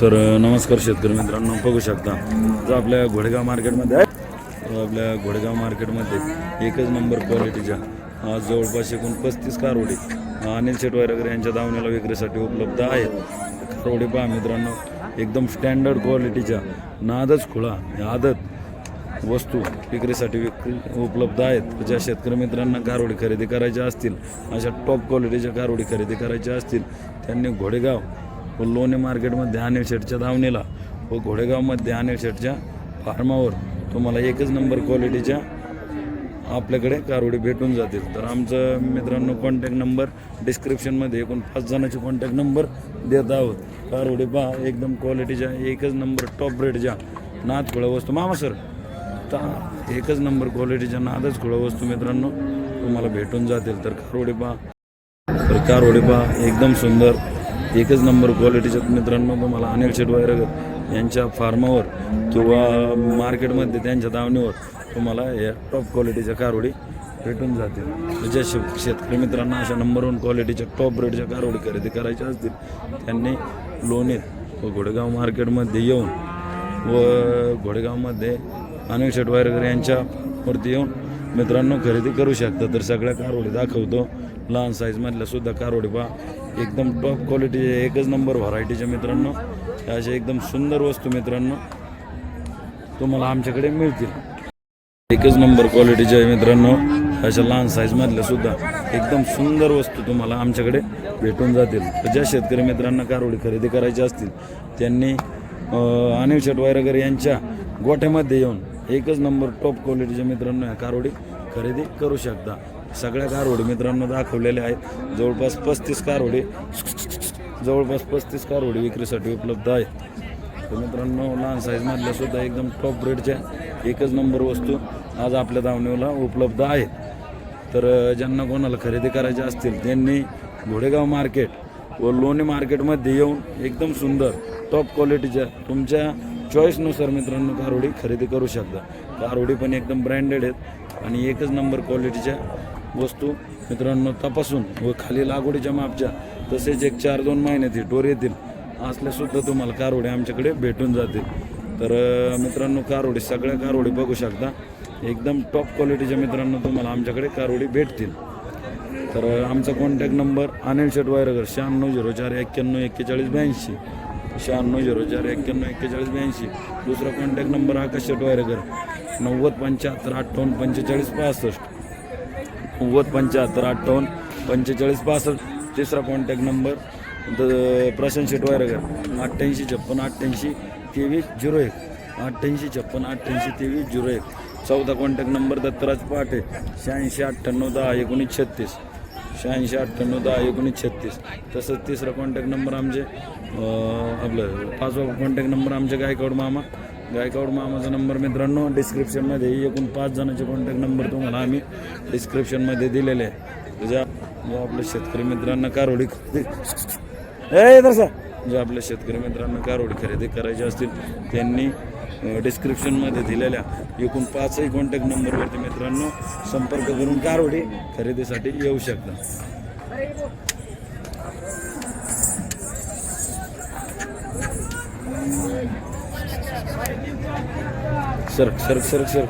तर नमस्कार शेतकरी मित्रांनो बघू शकता जो आपल्या घोडेगाव मार्केटमध्ये आहे आपल्या घोडेगाव मार्केटमध्ये एकच नंबर क्वालिटीच्या आज जवळपास एकूण पस्तीस कारवडी अनिल शेट वगैरे यांच्या दावण्याला विक्रीसाठी उपलब्ध आहेत. कारवडी पहा मित्रांनो एकदम स्टँडर्ड क्वालिटीच्या नादच खुळा आदत. वस्तू विक्रीसाठी विक्री उपलब्ध आहेत. ज्या शेतकरी मित्रांना गारोडी खरेदी करायच्या असतील अशा टॉप क्वालिटीच्या गारोडी खरेदी करायच्या असतील त्यांनी घोडेगाव व लोणे मार्केटमध्ये अनिल शेटच्या धावणीला व घोडेगावमध्ये अनिल शेटच्या फार्मावर तुम्हाला एकच नंबर क्वालिटीच्या आपल्याकडे कारवडी भेटून जातील. तर आमचं मित्रांनो कॉन्टॅक्ट नंबर डिस्क्रिप्शनमध्ये एकूण पाच जणांचे कॉन्टॅक्ट नंबर देत आहोत. कारवडी पहा एकदम क्वालिटीच्या एकच नंबर टॉप रेटच्या नाद वस्तू. मामा सर आत्ता एकच नंबर क्वालिटीच्या नादच खुळा वस्तू मित्रांनो. तुम्हाला भेटून जातील. तर कारवडी पहा. तर कारवडी पहा. एकदम सुंदर. एकच नंबर क्वालिटीच्या मित्रांनो तुम्हाला अनिल शेटवायर यांच्या फार्मावर किंवा मार्केटमध्ये त्यांच्या दावणीवर तुम्हाला या टॉप क्वालिटीच्या कारोडी भेटून जातील. ज्या शे शेतकरी मित्रांना अशा नंबर वन क्वालिटीच्या टॉप रेटच्या कारोडी खरेदी करायच्या असतील त्यांनी लोणीत व घोडेगाव मार्केटमध्ये येऊन व घोडेगावमध्ये अनिल शेट यांच्या यांच्यावरती येऊन मित्रांनो खरेदी करू शकता. तर सगळ्या कारवडी दाखवतो. लहान साईजमधल्या सुद्धा कारवडी पहा. एकदम टॉप क्वालिटीचे एकच नंबर व्हरायटीच्या मित्रांनो. असे अशा एकदम सुंदर वस्तू मित्रांनो तुम्हाला आमच्याकडे मिळतील. एकच नंबर क्वालिटीच्या आहे मित्रांनो. अशा लहान साईजमधल्या सुद्धा एकदम सुंदर वस्तू तुम्हाला आमच्याकडे भेटून जातील. तर ज्या शेतकरी मित्रांना कारवडी खरेदी करायची असतील त्यांनी अनिल शेटवायरकर यांच्या गोठ्यामध्ये येऊन एकच नंबर टॉप क्वालिटीच्या मित्रांनो ह्या कारवडी खरेदी करू शकता. सगळ्या कारवडी मित्रांनो दाखवलेल्या आहेत. जवळपास पस्तीस कारवडी जवळपास पस्तीस कारवडी विक्रीसाठी उपलब्ध आहेत. तर मित्रांनो लहान साईजमधल्या सुद्धा एकदम टॉप ग्रेडच्या एकच नंबर वस्तू आज आपल्या दावणीला उपलब्ध आहेत. तर ज्यांना कोणाला खरेदी करायचे असतील त्यांनी घोडेगाव मार्केट व लोणी मार्केटमध्ये येऊन एकदम सुंदर टॉप क्वालिटीच्या तुमच्या चॉईसनुसार मित्रांनो कारोडी खरेदी करू शकता. कारोडी पण एकदम ब्रँडेड आहेत. आणि एकच नंबर क्वालिटीच्या वस्तू मित्रांनो तपासून व खाली लागवडीच्या मापच्या तसेच एक चार दोन महिन्यात टोर येतील. असल्यासुद्धा तुम्हाला कारोडे आमच्याकडे भेटून जातील. तर मित्रांनो कारवडी सगळ्या कारोडी बघू शकता. एकदम टॉप क्वालिटीच्या मित्रांनो तुम्हाला आमच्याकडे कारोडी भेटतील. तर आमचा कॉन्टॅक्ट नंबर अनिल शेट वायरगर शहाण्णव झिरो चार एक्क्याण्णव एक्केचाळीस ब्याऐंशी. शहाण्णव झिरो चार एक्क्याण्णव एक्केचाळीस ब्याऐंशी. दुसरा कॉन्टॅक्ट नंबर आकाश शेट नव्वद पंच्याहत्तर अठ्ठावन्न पंचेचाळीस पासष्ट. नव्वद पंच्याहत्तर अठ्ठावन्न पंचेचाळीस पासष्ट. तिसरा कॉन्टॅक्ट नंबर द प्रशांत शेटवायरेकर अठ्ठ्याऐंशी छप्पन अठ्ठ्याऐंशी तेवीस झिरो एक. अठ्ठ्याऐंशी छप्पन अठ्ठ्याऐंशी तेवीस झिरो एक. चौथा कॉन्टॅक्ट नंबर दत्तराज पहाटे शहाऐंशी अठ्ठ्याण्णव दहा एकोणीस छत्तीस. शहाऐंशी अठ्ठ्याण्णव दहा एकोणीस छत्तीस. तसंच तिसरा कॉन्टॅक्ट नंबर आमचे आपलं पाचवा कॉन्टॅक्ट नंबर आमच्या गायकवाड मामा. गायकवाड मामाचा नंबर मित्रांनो डिस्क्रिप्शनमध्ये एकूण पाच जणांचे कॉन्टॅक्ट नंबर तुम्हाला आम्ही डिस्क्रिप्शनमध्ये दिलेले आहे. ज्या जो आपल्या शेतकरी मित्रांना कारोडी खरेदी तसा जे आपल्या शेतकरी मित्रांना कारोडी खरेदी करायची असतील त्यांनी डिस्क्रिप्शनमध्ये दिलेल्या एकूण पाचही कॉन्टॅक्ट नंबरवरती मित्रांनो संपर्क करून कारोडी खरेदीसाठी येऊ शकता. सर सरक सरक सर.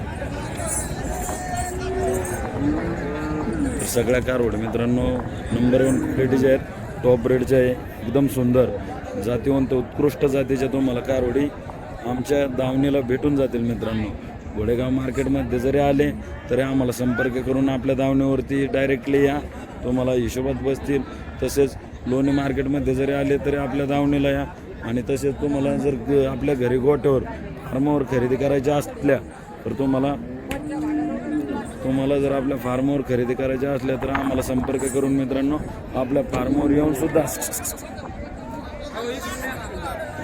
सगळ्या कारवड मित्रांनो नंबर वन क्वालिटीचे आहेत टॉप रेटचे आहे एकदम सुंदर जातीवंत उत्कृष्ट जातीच्या तुम्हाला कारवडी आमच्या दावणीला भेटून जातील मित्रांनो. घोडेगाव मार्केटमध्ये जरी आले तरी आम्हाला संपर्क करून आपल्या दावणीवरती डायरेक्टली या. तुम्हाला हिशोबात बसतील. तसेच लोणी मार्केटमध्ये जरी आले तरी आपल्या दावणीला या. आणि तसेच तुम्हाला जर आपल्या घरी गोठ्यावर फार्मावर खरेदी करायच्या असल्या तर तुम्हाला तुम्हाला जर आपल्या फार्मवर खरेदी करायच्या असल्या तर आम्हाला संपर्क करून मित्रांनो आपल्या फार्मवर येऊन सुद्धा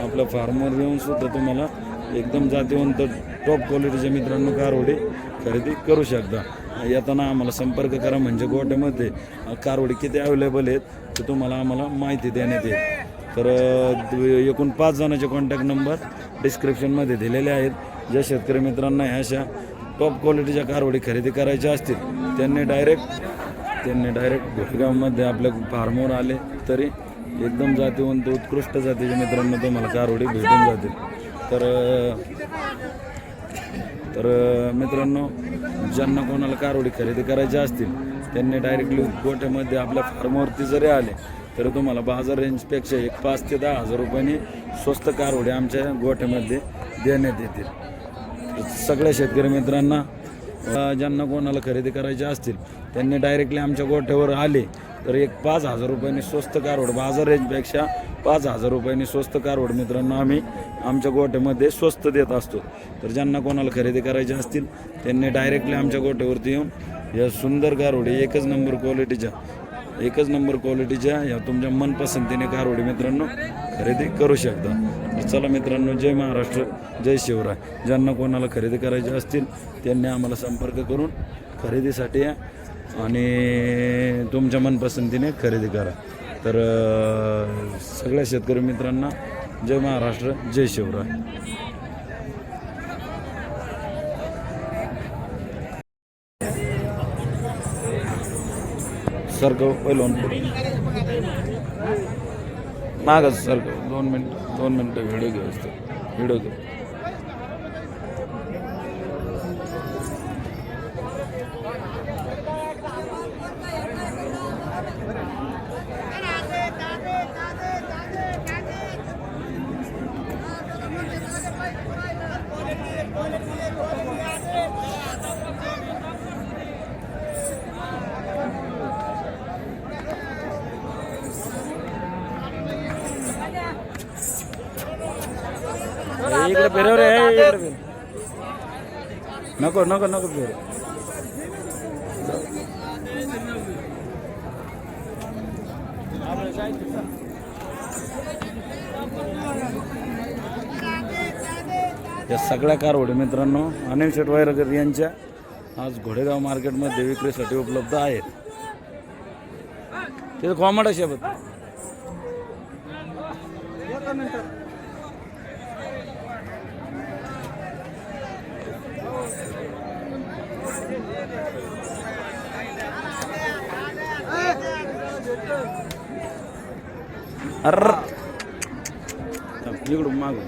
आपल्या फार्मवर येऊन सुद्धा तुम्हाला एकदम जातीवंत टॉप क्वालिटीच्या मित्रांनो कारवडी खरेदी करू शकता. येताना आम्हाला संपर्क करा म्हणजे गोट्यामध्ये कारवडी किती अवेलेबल आहेत ते तुम्हाला आम्हाला माहिती देण्यात येईल. तर एकूण पाच जणांचे कॉन्टॅक्ट नंबर डिस्क्रिप्शनमध्ये दिलेले आहेत. ज्या शेतकरी मित्रांना ह्या अशा टॉप क्वालिटीच्या कारवडी खरेदी करायच्या असतील त्यांनी डायरेक्ट त्यांनी डायरेक्ट घोटगावमध्ये आपल्या फार्मवर आले तरी एकदम जातीवंत उत्कृष्ट जातीच्या मित्रांनो तुम्हाला कारवडी भेटून जातील. तर तर मित्रांनो ज्यांना कोणाला कारवडी खरेदी करायच्या असतील त्यांनी डायरेक्टली गोट्यामध्ये आपल्या फार्मवरती जरी आले तर तुम्हाला बाजार रेंजपेक्षा एक पाच ते दहा हजार रुपयांनी स्वस्त कारवडे आमच्या गोठ्यामध्ये देण्यात येतील. सगळ्या शेतकरी मित्रांना ज्यांना कोणाला खरेदी करायचे असतील त्यांनी डायरेक्टली आमच्या गोठ्यावर आले तर एक पाच हजार रुपयांनी स्वस्त कारवड बाजार रेंजपेक्षा पाच हजार रुपयांनी स्वस्त कारवड मित्रांनो आम्ही आमच्या गोठ्यामध्ये स्वस्त देत असतो. तर ज्यांना कोणाला खरेदी करायचे असतील त्यांनी डायरेक्टली आमच्या गोठ्यावरती येऊन या सुंदर गारोडी एकच नंबर क्वालिटीच्या एकच नंबर क्वालिटीच्या या तुमच्या मनपसंतीने गारोडी मित्रांनो खरेदी करू शकता. तर चला मित्रांनो जय महाराष्ट्र जय शिवराय. ज्यांना कोणाला खरेदी करायचे असतील त्यांनी आम्हाला संपर्क करून खरेदीसाठी या आणि तुमच्या मनपसंतीने खरेदी करा. तर सगळ्या शेतकरी मित्रांना जय महाराष्ट्र जय शिवराय. सारखं पहिलं मागच सारखं दोन मिनटं दोन मिनटं व्हिडिओ घेऊ असतो. व्हिडिओ घेऊ. इकडे इकडे फिर. नको नको नको फिर. या सगळ्या कारवडी मित्रांनो अनिल शेट वायरकर यांच्या आज घोडेगाव मार्केटमध्ये विक्रीसाठी उपलब्ध आहेत. तिथं कॉमड शेबत अर्र इकडून मागून.